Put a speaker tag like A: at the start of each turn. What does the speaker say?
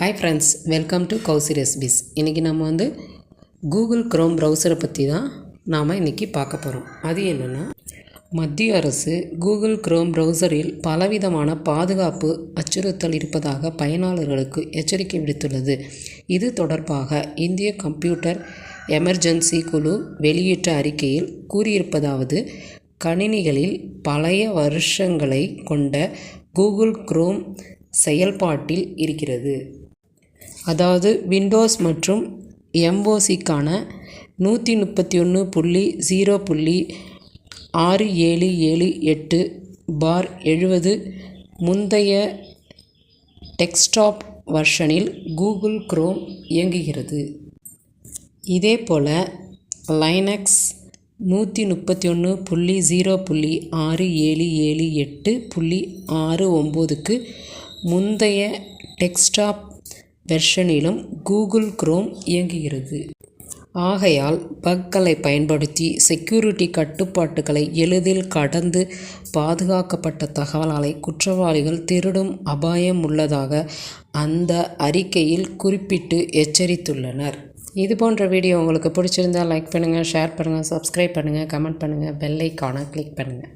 A: Hi friends welcome to Kousi recipes இன்றைக்கி நம்ம வந்து கூகுள் க்ரோம் ப்ரௌசரை பற்றி தான் நாம் இன்றைக்கி பார்க்க போகிறோம் அது என்னென்னா மத்திய அரசு கூகுள் க்ரோம் ப்ரௌசரில் பலவிதமான பாதுகாப்பு அச்சுறுத்தல் இருப்பதாக பயனாளர்களுக்கு எச்சரிக்கை விடுத்துள்ளது. இது தொடர்பாக இந்திய கம்ப்யூட்டர் எமர்ஜென்சி குழு வெளியிட்ட அறிக்கையில் கூறியிருப்பதாவது கணினிகளில் பழைய வருஷங்களை கொண்ட கூகுள் க்ரோம் செயல்பாட்டில் இருக்கிறது. அதாவது விண்டோஸ் மற்றும் எம்ஓசிக்கான நூற்றி முப்பத்தி ஒன்று புள்ளி ஜீரோ புள்ளி ஆறு ஏழு ஏழு எட்டு பார் எழுபது முந்தைய டெக்ஸ்டாப் வெர்ஷனில் கூகுள் க்ரோம் இயங்குகிறது. இதேபோல் லைனக்ஸ் நூற்றி முப்பத்தி ஒன்று புள்ளி ஜீரோ புள்ளி ஆறு ஏழு ஏழு எட்டு புள்ளி ஆறு ஒம்போதுக்கு முந்தைய டெக்ஸ்டாப் வெர்ஷனிலும் கூகுள் குரோம் இயங்குகிறது. ஆகையால் பக்களை பயன்படுத்தி செக்யூரிட்டி கட்டுப்பாட்டுகளை எளிதில் கடந்து பாதுகாக்கப்பட்ட தகவல்களை குற்றவாளிகள் திருடும் அபாயம் உள்ளதாக அந்த அறிக்கையில் குறிப்பிட்டு எச்சரித்துள்ளனர். இது போன்ற வீடியோ உங்களுக்கு பிடிச்சிருந்தால் லைக் பண்ணுங்கள் ஷேர் பண்ணுங்கள் சப்ஸ்கிரைப் பண்ணுங்கள் கமெண்ட் பண்ணுங்கள் பெல்லைக்கான கிளிக் பண்ணுங்கள்